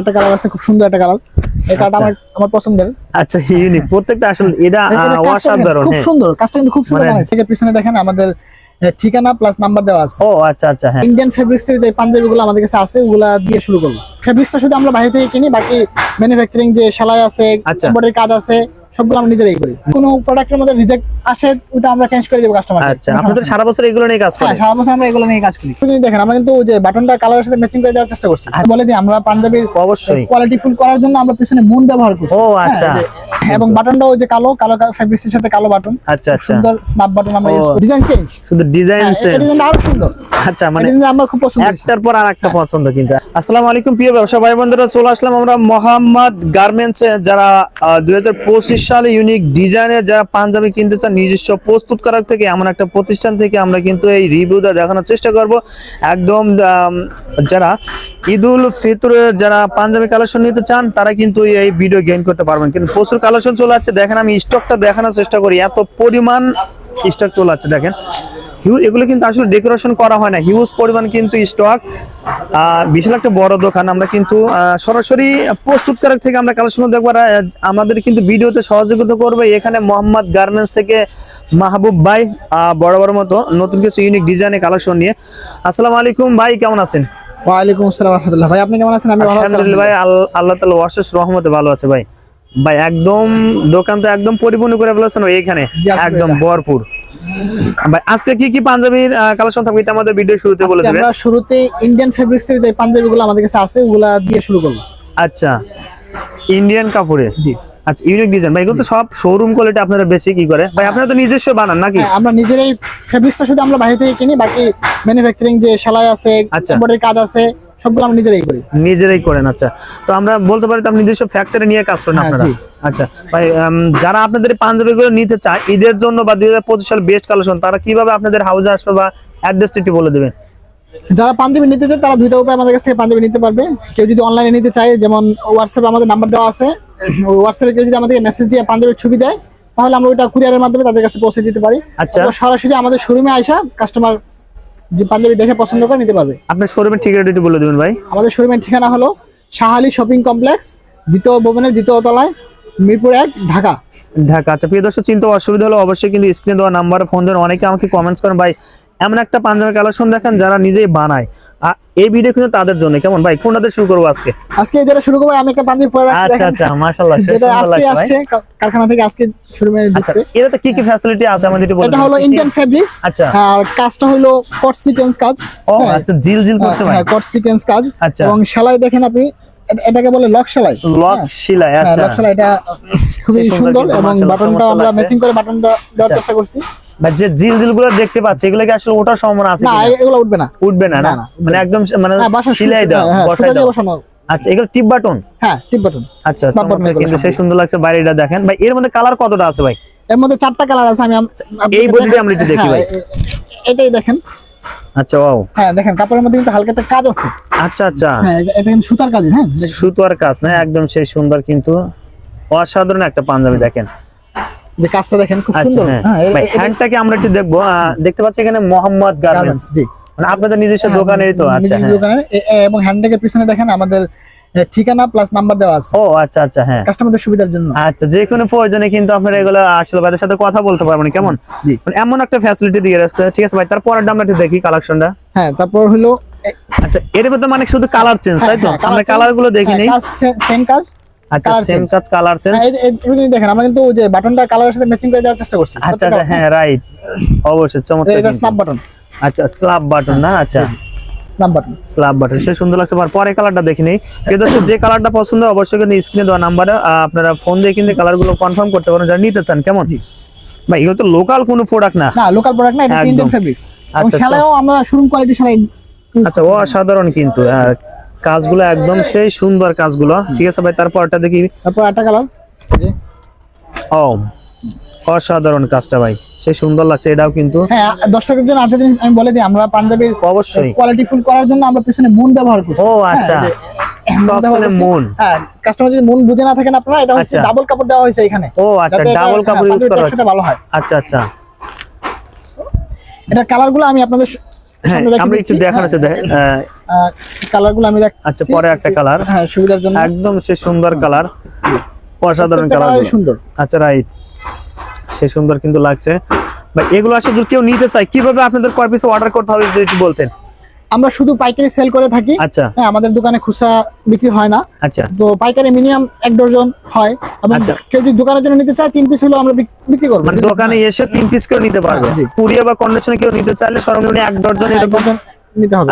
একটা কালার আছে খুব সুন্দর একটা কালার। এই কালারটা আচ্ছা। আমার আমার পছন্দের। আচ্ছা ইউনিক। প্রত্যেকটা আসলে এটা অসাধারণ খুব হ্যাঁ। সুন্দর। কাজটা কিন্তু খুব সুন্দর মানে- বানাইছে এর পিছনে দেখেন আমাদের ঠিকানা প্লাস নাম্বার দেওয়া আছে। ও আচ্ছা আচ্ছা হ্যাঁ। ইন্ডিয়ান ফেব্রিক্স এর যে পাঞ্জাবি গুলো আমাদের কাছে আছে ওগুলা দিয়ে শুরু করব। ফেব্রিক্সটা শুধু আমরা বাইরে থেকে কিনি বাকি ম্যানুফ্যাকচারিং যে সেলাই আছে আচ্ছা। এমব্রয়ডারি কাজ আছে সবগুলো আমরা নিজেরাই করি। কোনো প্রোডাক্টের মধ্যে রিজেক্ট আসে ওটা আমরা চেঞ্জ করে দেবো কাস্টমার আচ্ছা আপনাদের সারা বছর এগুলো নিয়ে কাজ হ্যাঁ সারা বছর আমরা এগুলো নিয়ে কাজ করি। যদি দেখেন আমরা কিন্তু যে বাটনটা কালারের সাথে ম্যাচিং করে দেওয়ার চেষ্টা করছি। বলে দিই আমরা পাঞ্জাবির আচ্ছা। অবশ্যই। কোয়ালিটি ফুল করার জন্য আমরা পিছনে মুন ব্যবহার করছি। ও, হ্যাঁ, আচ্ছা। এবং বাটনটাও যে কালো কালো সাথে কালো বাটন আচ্ছা আচ্ছা। সুন্দর স্ন্যাপ বাটন আমরা ইউজ করি। ডিজাইন চেঞ্জ শুধু ডিজাইন সেন্স ডিজাইনটা আরও সুন্দর। আচ্ছা মানে ডিজাইন আমার খুব পছন্দ একটার পর আর একটা পছন্দ কিন্তু। আসসালামু আলাইকুম প্রিয় ব্যবসা ভাই বন্ধুরা চলে আসলাম আমরা মোহাম্মদ গার্মেন্টস যারা দুই হাজার পঁচিশ সালে ইউনিক ডিজাইনের যারা পাঞ্জাবি কিনতে চান, নিজস্ব প্রস্তুত করার থেকে, এমন একটা প্রতিষ্ঠান থেকে আমরা কিন্তু এই রিভিউটা দেখানোর চেষ্টা করব। একদম যারা ঈদুল ফিতরে যারা পাঞ্জাবি কালেকশন নিতে চান, তারা কিন্তু এই ভিডিও গেইন করতে পারবেন। কিন্তু প্রচুর কালেকশন চলে যাচ্ছে দেখেন, আমি স্টকটা দেখানোর চেষ্টা করি। এত পরিমাণ স্টক চলে যাচ্ছে দেখেন। এগুলো কিন্তু আসলে ডেকোরেশন করা হয় না। হিউজ পরিমাণ কিন্তু স্টক বিশাল একটা বড় দোকান। আমরা কিন্তু সরাসরি প্রস্তুতকারক থেকে আমরা কালেকশন দেখব। আমাদের কিন্তু ভিডিওতে সহযোগিতা করবে এখানে মোহাম্মদ গার্মেন্টস থেকে মাহবুব ভাই বড় বড় মতো নতুন কিছু ইউনিক ডিজাইনের কালেকশন নিয়ে। আসসালামু আলাইকুম ভাই কেমন আছেন? ওয়ালাইকুম আসসালাম রহমতুল্লাহ। ভাই আপনি কেমন আছেন? আমি ভালো আছি ভাই আল্লাহ তালা অশেষ রহমতে ভালো আছে ভাই। ভাই একদম দোকান তো একদম পরিপূর্ণ করে ফেলেছেন এখানে। একদম ভরপুর। ভাই আজকে কি কি পাঞ্জাবির কালেকশন থাকবে এটা আমাদের ভিডিও শুরুতে বলে দেবেন আমরা শুরুতে ইন্ডিয়ান ফেব্রিক্স এর যে পাঞ্জাবি গুলো আমাদের কাছে আছে ওগুলা দিয়ে শুরু করব। আচ্ছা ইন্ডিয়ান কাপড়ে? জি। আচ্ছা ইউনিক ডিজাইন ভাই এগুলো তো সব শোরুম কোয়ালিটি আপনারা বেশি কি করে? ভাই আপনারা তো নিজস্ব বানান নাকি? হ্যাঁ, আমরা নিজেরাই ফেব্রিক্সটা শুধু আমরা বাইরে থেকে কিনি বাকি ম্যানুফ্যাকচারিং যে সেলাই আছে আচ্ছা। এমব্রয়ডারি কাজ আছে সবগুলো আমরা নিজেরাই করি। নিজেরাই করেন আচ্ছা। তো আমরা বলতে পারি তো আপনি নিজস্ব ফ্যাক্টরি নিয়ে কাজ করেন হ্যাঁ, আপনারা? আচ্ছা ভাই যারা আপনাদের পাঞ্জাবি গুলো নিতে চায় ঈদের জন্য বা দুই হাজার পঁচিশ সাল বেস্ট কালেকশন তারা কীভাবে আপনাদের হাউসে আসবে বা অ্যাড্রেসটা একটু বলে দেবেন? যারা পাঞ্জাবি নিতে চায় তারা দুইটা উপায় আমাদের কাছ থেকে পাঞ্জাবি নিতে পারবে। কেউ যদি অনলাইনে নিতে চায় যেমন হোয়াটসঅ্যাপে আমাদের নাম্বার দেওয়া আছে। হোয়াটসঅ্যাপে কেউ যদি আমাদেরকে মেসেজ দিয়ে পাঞ্জাবির ছবি দেয় তাহলে আমরা ওইটা কুরিয়ারের মাধ্যমে তাদের কাছে পৌঁছে দিতে পারি। আচ্ছা। সরাসরি আমাদের শোরুমে আইসা কাস্টমার পাঞ্জাবি দেখে পছন্দ করে নিতে পারবে আপনার শোরুমের ঠিকানাটা একটু বলে দেবেন ভাই আমাদের শোরুমের ঠিকানা হলো শাহালি শপিং কমপ্লেক্স দ্বিতীয় ভবনের দ্বিতীয় তলায় মিরপুর এক ঢাকা ঢাকা আচ্ছা প্রিয় দর্শক চিন্তা অসুবিধা হলো অবশ্যই কিন্তু স্ক্রিনে দেওয়া নাম্বারে ফোন দেন অনেকে আমাকে কমেন্টস করেন ভাই এমন একটা পাঞ্জাবি কালেকশন দেখেন যারা নিজেই বানায় এই ভিডিও কিন্তু তাদের জন্য। কেমন ভাই? কোনটাতে শুরু করব আজকে? আজকে যেটা শুরু করব আমি একটা পাঞ্জাবি পরে রাখছি আচ্ছা আচ্ছা মাশাআল্লাহ যেটা আজকে আসছে কারখানা থেকে আজকে শুরু আচ্ছা এটাতে কি কি ফ্যাসিলিটি আছে? আমাদের একটু বলে এটা হলো ইন্ডিয়ান ফেব্রিক্স আচ্ছা। আর কাজটা হলো কট সিকোয়েন্স কাজ। ও হ্যাঁ, একটা জিল জিল করছে ভাই। হ্যাঁ কট সিকোয়েন্স কাজ। আচ্ছা। এবং সেলাই দেখেন আপনি এটাকে বলে লক সেলাই। লক হ্যাঁ, শিলাই হ্যাঁ, আচ্ছা। লক সেলাই এটা খুবই সুন্দর এবং বাটনটা আমরা ম্যাচিং করে বাটন দেওয়ার আচ্ছা। চেষ্টা করছি। ভাই যে জিল জিলগুলো দেখতে পাচ্ছি এগুলো কি আসলে ওঠার সম্ভাবনা আছে না এগুলো উঠবে না। উঠবে না না? মানে একদম মানে হ্যাঁ বাসা শিলাই দাও বসাই দাও আচ্ছা এগুলো টিপ বাটন? হ্যাঁ টিপ বাটন। আচ্ছা চমৎকার, এগুলো কিন্তু সেই সুন্দর লাগছে বাইরেটা দেখেন। ভাই এর মধ্যে কালার কতটা আছে ভাই? এর মধ্যে চারটা কালার আছে আমি এই বডিটা আমরা একটু দেখি ভাই। এটাই দেখেন। আচ্ছা ওয়াও হ্যাঁ দেখেন কাপড়ের মধ্যে কিন্তু হালকা একটা কাজ আছে। আচ্ছা আচ্ছা। হ্যাঁ এটা- কিন্তু সুতার কাজ হ্যাঁ? সুতার কাজ না? একদম সেই সুন্দর কিন্তু অসাধারণ একটা পাঞ্জাবি দেখেন। যে কাজটা দেখেন খুব আচ্ছা সুন্দর। হ্যাঁ। হ্যাঁ হ্যান্ডটাকে আমরা একটু দেখব? দেখতে পাচ্ছি এখানে মোহাম্মদ গার্মেন্টস জি। মানে আপনাদের নিজস্ব দোকানের দোকানেরই তো আচ্ছা নিজস্ব দোকানে দোকানের। এ- এ- এবং হ্যান্ডটাকে পিছনে দেখেন আমাদের ঠিকানা প্লাস নাম্বার দেওয়া আছে। ও আচ্ছা আচ্ছা হ্যাঁ। কাস্টমারদের সুবিধার জন্য। আচ্ছা যে কোনো প্রয়োজনে কিন্তু আপনারা এগুলো আসলে ভাইদের সাথে কথা বলতে পারবেন কেমন? মানে এমন একটা ফ্যাসিলিটি দিয়ে রাখছে ঠিক আছে ভাই তারপরের আমরা একটু দেখি কালেকশনটা হ্যাঁ তারপর হলো আচ্ছা এর মধ্যে মানে শুধু কালার চেঞ্জ তাই তো? হ্যাঁ, আমরা কালারগুলো দেখি হ্যাঁ, নেই। সেম কাজ আচ্ছা সেম। কাজ কালার চেঞ্জ হ্যাঁ, দেখেন আমরা কিন্তু যে বাটনটা কালারের সাথে ম্যাচিং করে দেওয়ার চেষ্টা করছি আচ্ছা আচ্ছা হ্যাঁ রাইট অবশ্যই চমৎকার এটা স্ন্যাপ বাটন আচ্ছা স্ল্যাব বাটন না? আচ্ছা। স্ন্যাপ বাটন স্ল্যাব বাটন সে সুন্দর লাগছে। আর পরে কালারটা দেখি নেই। যে দর্শক যে কালারটা পছন্দ অবশ্যই কিন্তু স্ক্রিনে দেওয়া নাম্বারে আপনারা ফোন দিয়ে কিন্তু কনফার্ম করতে পারেন। যারা নিতে চান কেমন? ভাই এগুলো তো লোকাল কোনো প্রোডাক্ট না। না লোকাল প্রোডাক্ট না এটা ইন্ডিয়ান ফেব্রিক্স এবং আচ্ছা, আচ্ছা। সেলাইও আমরা শোরুম কোয়ালিটি সেলাই use আচ্ছা অসাধারণ কিন্তু কাজগুলো একদম সেই সুন্দর কাজগুলো। ঠিক আছে ভাই তারপরটা দেখি। তারপর একটা কালার ও। অসাধারণ কাজটা ভাই। সেই সুন্দর লাগছে এটাও কিন্তু হ্যাঁ দর্শকের জন্য আপনাদের আমি বলে দিই আমরা পাঞ্জাবির অবশ্যই। কোয়ালিটি ফুল করার জন্য আমরা পিছনে মুন ব্যবহার করছি। ও, আচ্ছা। হ্যাঁ, যে মুন। হ্যাঁ কাস্টমার যদি মুন বুঝে না থাকেন আপনারা এটা হচ্ছে আচ্ছা। ডাবল কাপড় দেওয়া হয়েছে এখানে। ও আচ্ছা ডাবল কাপড় ইউজ করা টেক্সচারটা ভালো হয়। আচ্ছা আচ্ছা। এটা কালারগুলো আমি আপনাদের সামনে রেখে আমরা একটু দেখানো আছে দেখেন আহ, কালারগুলো আমি রাখছি আচ্ছা, পরে একটা colour। হ্যাঁ সুবিধার জন্য। একদম সে সুন্দর কালার অসাধারণ কালার সুন্দর। আচ্ছা রাইট সে সুন্দর কিন্তু লাগছে। বা এগুলো আসলে যদি কেউ নিতে চায় কীভাবে আপনাদের কয় পিস অর্ডার করতে হবে যদি বলতেন? আমরা শুধু পাইকারি সেল করে থাকি। আচ্ছা। হ্যাঁ আমাদের দোকানে খুচরা বিক্রি হয় না। আচ্ছা। তো পাইকারি মিনিমাম এক ডজন হয়। এবং আচ্ছা। কেউ যদি দোকানের জন্য নিতে চায় তিন পিস হলেও আমরা বিক্রি করব। মানে দোকানে এসে তিন পিস করে নিতে পারবে। কুরিয়া বা কন্ডিশনে কেউ নিতে চাইলে সর্বনিম্ন এক ডজন এরকম ডজন নিতে হবে।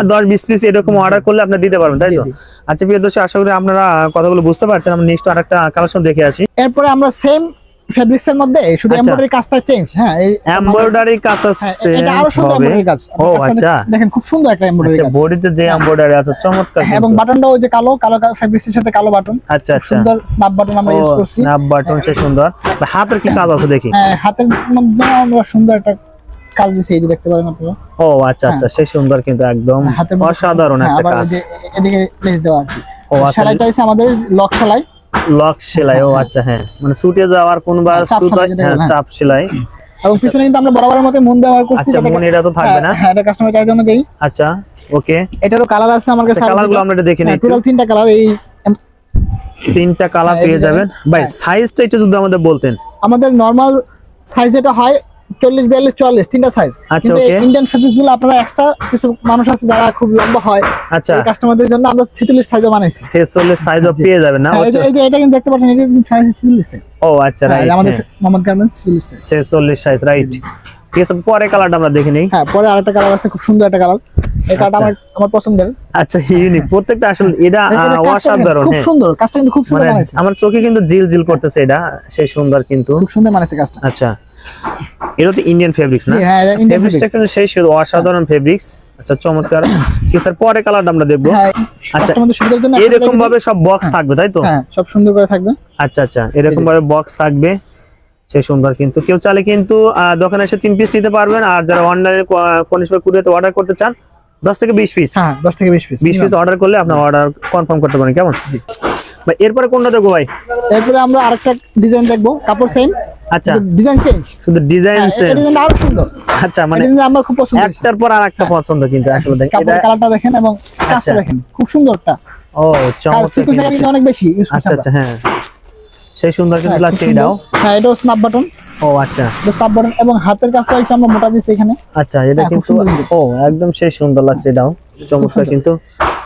পিস এরকম অর্ডার করলে আপনি দিতে পারবেন তাই তো? আচ্ছা প্রিয় দর্শক আশা করি আপনারা কথাগুলো বুঝতে পারছেন। আমরা নেক্সট আরেকটা কালেকশন দেখে আসি। এরপরে আমরা সেম ফেব্রিক্স এর মধ্যে শুধু আচ্ছা। এমব্রয়ডারি কাজটা চেঞ্জ হ্যাঁ এই এমব্রয়ডারি কাজটা হ্যাঁ, এটা আরও সুন্দর এমব্রয়ডারি কাজ। ও আচ্ছা। দেখেন খুব সুন্দর একটা এমব্রয়ডারি আচ্ছা কাজ। বডিতে যে এমব্রয়ডারি আছে চমৎকার হ্যাঁ, এবং কিন্তু। বাটনটাও ওই যে কালো কালো ফেব্রিক্স এর সাথে কালো বাটন আচ্ছা আচ্ছা। সুন্দর স্ন্যাপ বাটন আমরা ইউজ করছি। স্ন্যাপ বাটন সে সুন্দর। হাতের কি কাজ আছে দেখি? হ্যাঁ, হাতের মধ্যে আমরা সুন্দর একটা কাজ দিছি এই যে দেখতে পারেন আপনারা। ও আচ্ছা আচ্ছা সে সুন্দর কিন্তু একদম অসাধারণ একটা কাজ। এদিকে লেস দেওয়া আর কি। ও, আচ্ছা। সেলাইটা হচ্ছে আমাদের লক সেলাই। লক সেলাই ও আচ্ছা হ্যাঁ। মানে সুটে যাওয়ার কোন বা হ্যাঁ, চাপ সেলাই যেটা হ্যাঁ হ্যাঁ। চাপ সেলাই। এবং পিছনে কিন্তু আমরা বরাবরের মতো মুন ব্যবহার করছি আচ্ছা মনে এটা তো থাকবে না। হ্যাঁ, হ্যাঁ এটা কাস্টমার চাহিদা অনুযায়ী। আচ্ছা ওকে এটারও কালার আছে আমার কাছে কালারগুলো আমরা এটা দেখে নিই টোটাল তিনটা কালার এই তিনটা কালার হ্যাঁ, পেয়ে যাবেন। ভাই হ্যাঁ। সাইজটা একটু যদি আমাদের বলতেন। আমাদের নরমাল সাইজ যেটা হয় চল্লিশ বিয়াল্লিশ চল্লিশ তিনটা সাইজ আচ্ছা, কিন্তু ইন্ডিয়ান ফেব্রিক্সগুলো আপনারা এক্সট্রা কিছু মানুষ আছে যারা খুব লম্বা হয় আচ্ছা। কাস্টমারদের জন্য আমরা ছিচল্লিশ সাইজও বানাইছি। ছেচল্লিশ সাইজও পেয়ে যাবেন না? হ্যাঁ, এই যে- এটা কিন্তু দেখতে পাচ্ছেন এটা কিন্তু ছিচল্লিশ সাইজ ও আচ্ছা হ্যাঁ, রাইট আমাদের মোহাম্মদ গার্মেন্টস ছিচল্লিশ সাইজ ছেচল্লিশ সাইজ রাইট ঠিক আছে পরে কালারটা আমরা দেখে নিই। হ্যাঁ পরে আরেকটা কালার আছে খুব সুন্দর একটা কালার এই কালারটা আচ্ছা। আমার আমার পছন্দের। আচ্ছা ইউনিক প্রত্যেকটা আসলে এটা অসাধারণ খুব হ্যাঁ সুন্দর কাজটা কিন্তু খুব সুন্দর মানে বানাইছে। আমার চোখে কিন্তু জিল জিল করতেছে এটা সেই সুন্দর কিন্তু। খুব সুন্দর বানাইছে কাজটা আচ্ছা। এটা তো ইন্ডিয়ান ফেব্রিক্স না? হ্যাঁ, কিন্তু সেই শুধু অসাধারণ ফেব্রিক্স আচ্ছা চমৎকার। কিস্তার পরে কালারটা আমরা দেখব। হ্যাঁ আচ্ছা, তোমাদের সুবিধার জন্য এরকম ভাবে সব বক্স হ্যাঁ। থাকবে তাই তো? হ্যাঁ সব সুন্দর করে থাকবে। আচ্ছা আচ্ছা এরকম ভাবে বক্স থাকবে। সেই সুন্দর কিন্তু। কেউ চাইলে কিন্তু দোকানে এসে তিন পিস নিতে পারবেন। আর যারা অনলাইনে কনিষ্ঠ কুরিয়াতে অর্ডার করতে চান দশ থেকে বিশ পিস হ্যাঁ দশ থেকে বিশ পিস বিশ পিস অর্ডার করলে আপনার অর্ডার কনফার্ম করতে পারেন কেমন? ভাই এরপরে কোনটা দেখব ভাই? এরপরে আমরা আরেকটা ডিজাইন দেখব কাপড় সেম আচ্ছা। ডিজাইন চেঞ্জ শুধু ডিজাইন এই ডিজাইনটা আরও সুন্দর। আচ্ছা মানে ডিজাইনটা আমার খুব পছন্দ একটার পর আর একটা পছন্দ কিন্তু আসলে দেখেন। কাপড় কালারটা দেখেন এবং কাজটা আচ্ছা। দেখেন খুব সুন্দরটা। ও চমৎকার অনেক বেশি আচ্ছা আচ্ছা হ্যাঁ। সেই সুন্দর কিন্তু হ্যাঁ, লাগছে এটাও হ্যাঁ এটাও স্ন্যাপ বাটন ও আচ্ছা। স্ন্যাপ বাটন এবং হাতের কাজটা একটু আমরা মোটা দিচ্ছি এখানে। আচ্ছা এটা হ্যাঁ, কিন্তু ও একদম সেই সুন্দর লাগছে এটাও। চমৎকার কিন্তু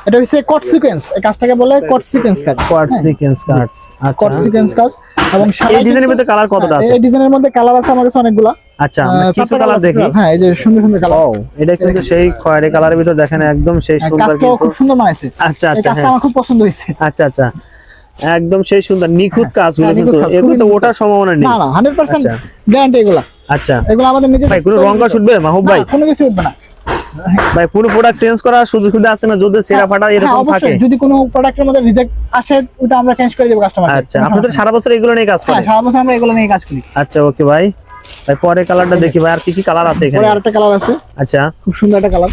এটা হচ্ছে কট সিকোয়েন্স এই কাজটাকে বলে কট সিকোয়েন্স কাজ। কোয়াড সিকোয়েন্স কাটস আচ্ছা। কট সিকোয়েন্স কাজ। এবং এই ডিজাইনের ভিতরে কালার কতটা হ্যাঁ, আছে? এই ডিজাইনের মধ্যে কালার আছে আমার কাছে অনেকগুলা। আচ্ছা কিছু কালার দেখি। হ্যাঁ এই যে সুন্দর সুন্দর কালার ও এটা কিন্তু সেই খয়েরি কালারের ভিতরে দেখেন একদম সেই সুন্দর কিন্তু খুব সুন্দর বানাইছে। আচ্ছা আচ্ছা কাজটা হ্যাঁ। আমার খুব পছন্দ হয়েছে। আচ্ছা আচ্ছা। একদম সেই সুন্দর নিখুঁত কাজগুলো হ্যাঁ, কিন্তু নিখুঁত কাজ, এগুলো খুবই তো ওঠার সম্ভাবনা নেই। না না হান্ড্রেড পার্সেন্ট আচ্ছা। গ্যারান্টি এগুলা। আচ্ছা। এগুলো আমাদের নিজে ভাই কোনো রং কষ উঠবে? মাহবুব ভাই? কোনো কিছু উঠবে না। ভাই পুরো প্রোডাক্ট চেঞ্জ করা সুযোগ সুবিধা আছে না? যদি সেরা ফাটা হ্যাঁ, এরকম থাকে? যদি কোনো প্রোডাক্টের মধ্যে রিজেক্ট আসে ওটা আমরা চেঞ্জ করে দেবো কাস্টমার আচ্ছা আপনাদের সারা বছর এগুলো নিয়ে কাজ হ্যাঁ করে? সারা বছর আমরা এগুলো নিয়ে কাজ করি। আচ্ছা ওকে ভাই ভাই পরে কালারটা দেখি ভাই আর কি কি কালার আছে এখানে? পরে আরেকটা কালার আছে। আচ্ছা। খুব সুন্দর একটা কালার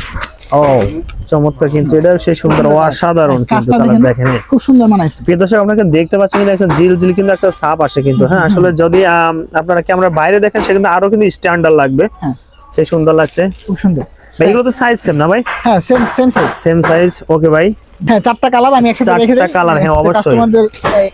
ও চমৎকার কিন্তু। এটা সেই সুন্দর অসাধারণ কিন্তু দেখেন দেখেন। খুব সুন্দর বানাইছে। প্রিয় দর্শক আপনাকে দেখতে পাচ্ছেন কিন্তু একটা জিল জিল কিন্তু একটা ছাপ আসে কিন্তু। হ্যাঁ আসলে যদি আপনারা ক্যামেরা বাইরে দেখেন সে কিন্তু আরও কিন্তু স্ট্যান্ডার্ড লাগবে। হ্যাঁ। সেই সুন্দর লাগছে। খুব সুন্দর। এগুলো তো সাইজ সেম না ভাই? হ্যাঁ same same size same size okay ভাই। হ্যাঁ চারটা কালার আমি একসাথে রেখে চারটা colour, হ্যাঁ, অবশ্যই। কাস্টমারদের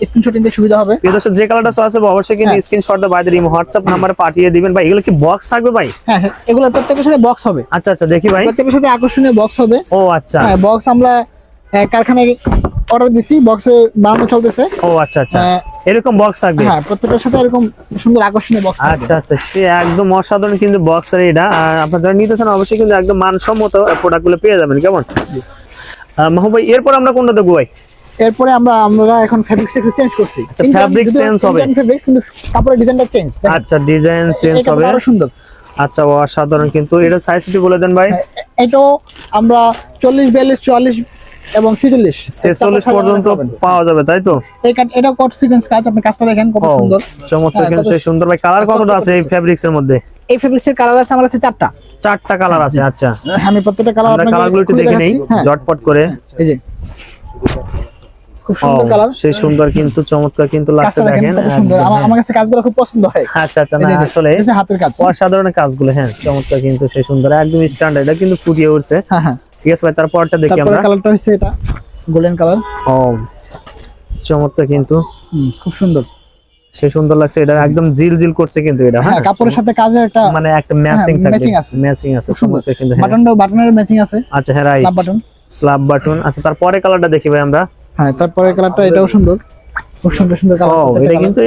স্ক্রিনশট নিতে সুবিধা হবে। প্রিয় দর্শক যে কালারটা চয়েস হবে অবশ্যই কিন্তু হ্যাঁ। স্ক্রিনশটটা বাইরে ইমো হোয়াটসঅ্যাপ নাম্বারে পাঠিয়ে দিবেন। ভাই এগুলো কি বক্স থাকবে ভাই? হ্যাঁ হ্যাঁ, এগুলোর প্রত্যেকের সাথে বক্স হবে। আচ্ছা আচ্ছা দেখি ভাই। প্রত্যেকের সাথে আকর্ষণীয় বক্স হবে। ও আচ্ছা। হ্যাঁ বক্স আমরা কারখানায় অর্ডার দিছি বক্সে বানানো চলতেছে। ও আচ্ছা আচ্ছা। এরকম বক্স থাকবে? হ্যাঁ প্রত্যেকের সাথে এরকম সুন্দর আকর্ষণীয় বক্স থাকবে। আচ্ছা আচ্ছা সে একদম অসাধারণ কিন্তু বক্সের এটা। আর আপনারা যারা নিতেছেন অবশ্যই কিন্তু একদম মানসম্মত প্রোডাক্টগুলো পেয়ে যাবেন কেমন? মাহবুব ভাই এরপর আমরা কোনটা দেখব ভাই? এরপরে আমরা আমরা এখন ফেব্রিক্স একটু চেঞ্জ করছি। ফেব্রিক fabric change হবে। ফেব্রিক্স কিন্তু কাপড়ের ডিজাইনটা চেঞ্জ আচ্ছা ডিজাইন চেঞ্জ হবে। আরও সুন্দর। আচ্ছা অসাধারণ কিন্তু। এটা সাইজটি বলে দেন ভাই। এ- এটাও আমরা চল্লিশ বিয়াল্লিশ চুয়াল্লিশ এবং ছিচল্লিশ। ছেচল্লিশ পর্যন্ত পাওয়া যাবে তাই তো? এটা কট সিকোয়েন্স কাজ আপনি কাজটা দেখেন কত সুন্দর। চমৎকার হ্যাঁ, কিন্তু সেই সুন্দর। ভাই কালার কতটা আছে এই ফেব্রিক্স এর মধ্যে? এই ফেব্রিক্সের কালার আছে আমার কাছে চারটা। চারটা কালার আছে আচ্ছা। আমি প্রত্যেকটা কালার আমরা কালারগুলো একটু দেখে নেই হ্যাঁ। জটপট করে। এই যে। খুব সুন্দর কালার। সেই সুন্দর কিন্তু চমৎকার কিন্তু লাগছে দেখেন আমার হ্যাঁ। আমার কাছে কাজগুলো খুব পছন্দ হয়। আচ্ছা আচ্ছা না আসলে হাতের কাজ। অসাধারণ কাজগুলো হ্যাঁ চমৎকার কিন্তু সেই সুন্দর একদম স্ট্যান্ডার্ড এটা কিন্তু ফুটিয়ে উঠছে। হ্যাঁ হ্যাঁ। ঠিক আছে ভাই তারপরটা দেখি তারপরে আমরা। কালারটা হচ্ছে এটা গোল্ডেন কালার ও চমৎকার কিন্তু। খুব সুন্দর। সেই সুন্দর লাগছে এটা একদম জিল জিল করছে কিন্তু এটা হ্যাঁ? হ্যাঁ কাপড়ের সাথে কাজের একটা মানে একটা ম্যাচিং আছে। ম্যাচিং আছে সুন্দর। কিন্তু হ্যাঁ। বাটনটাও বাটনের ম্যাচিং আছে। আচ্ছা হ্যাঁ right love button slab button আচ্ছা তারপরে কালারটা দেখি ভাই আমরা। হ্যাঁ তারপরে কালারটা এটাও সুন্দর। খুব সুন্দর সুন্দর কালার এটা কিন্তু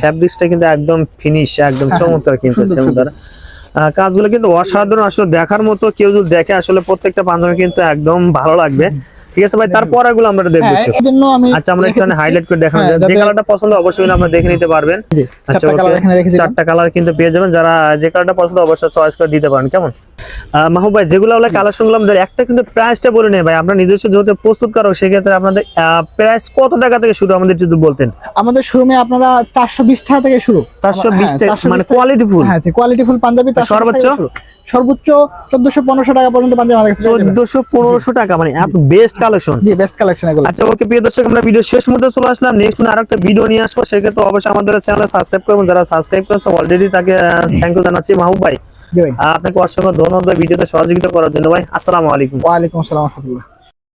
ফ্যাব্রিক্সটা কিন্তু একদম ফিনিশ একদম হ্যাঁ, চমৎকার কিন্তু আহ, কাজগুলো কিন্তু অসাধারণ আসলে দেখার মতো কেউ যদি দেখে আসলে প্রত্যেকটা পাঞ্জাবি কিন্তু একদম ভালো লাগবে। ঠিক আছে ভাই তারপর এগুলো আমরা দেখব হ্যাঁ। জন্য আমি আচ্ছা আমরা একটু হাইলাইট করে দেখানো হ্যাঁ, যে কালারটা পছন্দ অবশ্যই আপনারা দেখে নিতে পারবেন। আচ্ছা চারটা কালার এখানে রেখে ওকে চারটা কালার কিন্তু পেয়ে যাবেন। যারা যে কালারটা পছন্দ অবশ্যই চয়েস করে দিতে পারেন। কেমন? মাহবুব ভাই যেগুলো আমরা কালেকশনগুলো আমাদের একটা কিন্তু প্রাইসটা বলে নেই ভাই। আমরা নিজস্ব যেহেতু প্রস্তুত করো সেক্ষেত্রে আপনাদের প্রাইস কত টাকা থেকে শুরু? আমাদের যদি বলতেন। আমাদের শোরুমে আপনারা চারশো বিশ টাকা থেকে শুরু। চারশো হ্যাঁ, টাকা মানে কোয়ালিটি ফুল হ্যাঁ কোয়ালিটি ফুল পাঞ্জাবি 420 সর্বোচ্চ? সর্বোচ্চ চোদ্দশো পনেরোশো টাকা পর্যন্ত পাঞ্জাবি আমাদের কাছে চোদ্দশো পনেরোশো টাকা মানে এত বেস্ট কালেকশন জি বেস্ট কালেকশন এগুলো। আচ্ছা ওকে প্রিয় দর্শক আমরা ভিডিও শেষ মুহূর্তে চলে আসলাম। নেক্সট আর একটা ভিডিও নিয়ে আসব সেক্ষেত্রে অবশ্যই আমাদের চ্যানেলে সাবস্ক্রাইব করবেন। যারা সাবস্ক্রাইব করেছে অলরেডি তাকে থ্যাংক ইউ জানাচ্ছি। মাহবুব ভাই আপনাকে অসংখ্য ধন্যবাদ ভিডিওতে সহযোগিতা করার জন্য। ভাই আসসালামু আলাইকুম। ওয়ালাইকুম আসসালাম রহমতুল্লাহ।